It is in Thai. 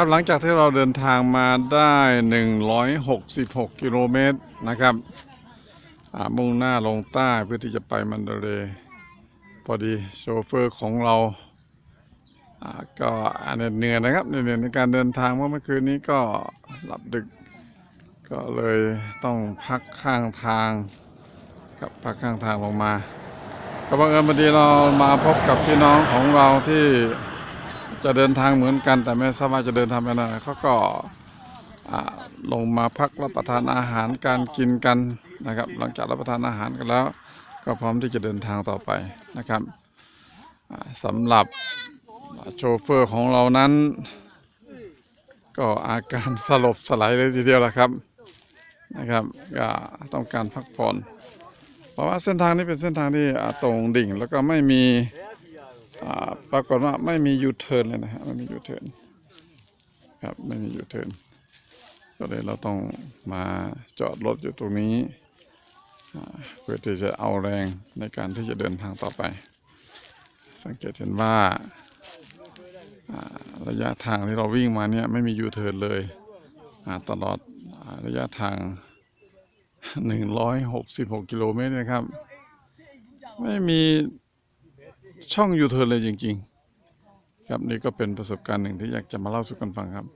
ครับหลังจากที่เราเดินทางมาได้ 166 กิโลเมตรนะครับมุ่งหน้าลงใต้เพื่อที่จะไปมันเดเลยพอดีโชเฟอร์ของเราก็เหนื่อยนะครับเหนื่อยในการเดินทางเพราะเมื่อคืนนี้ก็หลับดึก ก็เลยต้องพักข้างทางกับพักข้างทางลงมาก็บังเอิญพอดีเรามาพบกับพี่น้องของเราที่ จะเดินทางเหมือนกันแต่ไม่ทราบว่าจะเดินทางไปไหนเขาก็ลงมาพักรับประทานอาหารการกินกันนะครับ หลังจากรับประทานอาหารกันแล้ว ก็พร้อมที่จะเดินทางต่อไปนะครับสำหรับโชเฟอร์ของเรานั้น ก็อาการสลบสลายเลยทีเดียวละครับนะครับก็ต้องการพักผ่อน เพราะว่าเส้นทางนี้เป็นเส้นทางที่ตรงดิ่งแล้วก็ไม่มี ปรากฏว่าไม่มียูเทิร์นเลยนะฮะไม่มียูเทิร์นครับไม่มียูเทิร์นก็เลยเราต้องมาจอดรถอยู่ตรงนี้เพื่อที่จะเอาแรงในการที่จะเดินทางต่อไป สังเกตเห็นว่าระยะทางที่เราวิ่งมาเนี่ยไม่มียูเทิร์นเลยตลอดอระยะทาง 166 กิโลเมตรนะครับ ไม่มี ช่องยูเทิร์นเลยจริง ๆ ครับนี่ก็เป็นประสบการณ์หนึ่งที่อยากจะมาเล่าสู่กันฟังครับ